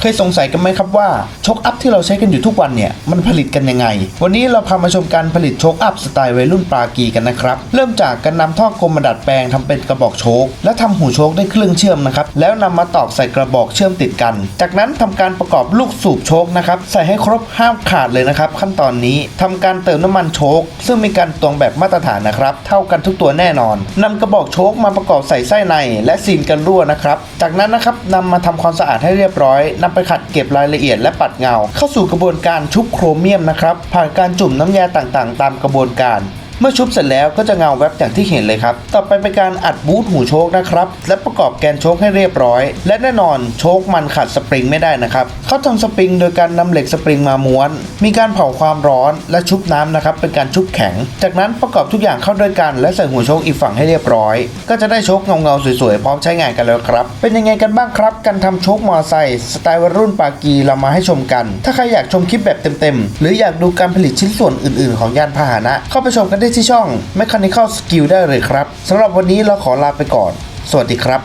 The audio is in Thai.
เคยสงสัยกันไหมครับว่าโชคอัพที่เราใช้กันอยู่ทุกวันเนี่ยมันผลิตกันยังไง วันนี้เราพามาชมการผลิตโชคอัพสไตล์วัยรุ่นปลากีกันนะครับ เริ่มจากการนำท่อกลมมาดัดแปลงทำเป็นกระบอกโชคและทำหูโชคด้วยเครื่องเชื่อมนะครับ แล้วนำมาตอกใส่กระบอกเชื่อมติดกัน จากนั้นทำการประกอบลูกสูบโชคนะครับใส่ให้ครบห้ามขาดเลยนะครับขั้นตอนนี้ทำการเติมน้ำมันโชคซึ่งมีการตวงแบบมาตรฐานนะครับ เท่ากันทุกตัวแน่นอนนำกระบอกโชคมาประกอบใส่ไส้ใน และซีนกันรั่วนะครับ จากนั้นนะครับนำมาทำความสะอาดให้เรียบร้อยนำไปขัดเก็บรายละเอียดและปัดเงา เข้าสู่กระบวนการชุบโครเมียมนะครับผ่านการจุ่มน้ำยาต่างๆ ตามกระบวนการ เมื่อชุบเสร็จแล้วก็จะเงาแวบอย่างที่เห็นเลยครับ ต่อไปเป็นการอัดบูทหูโชคนะครับ และประกอบแกนโชคให้เรียบร้อย และแน่นอนโชคมันขัดสปริงไม่ได้นะครับเขาทำสปริงโดยการนำเหล็กสปริงมาม้วน มีการเผาความร้อนและชุบน้ำนะครับเป็นการชุบแข็ง จากนั้นประกอบทุกอย่างเข้าด้วยกัน และใส่หูโชคอีกฝั่งให้เรียบร้อย ก็จะได้โชคเงาๆสวยๆพร้อมใช้งานกันแล้วครับ เป็นยังไงกันบ้างครับ การทำโชคมอไซค์สไตล์วัยรุ่นปากีเรามาให้ชมกัน ถ้าใครอยากชมคลิปแบบเต็มๆหรืออยากดูการผลิตชิ้นส่วนอื่น ๆ ของยานพาหนะ เข้าไปชมกันได้ที่ช่อง Mechanical Skill ได้เลยครับสำหรับวันนี้เราขอลาไปก่อน สวัสดีครับ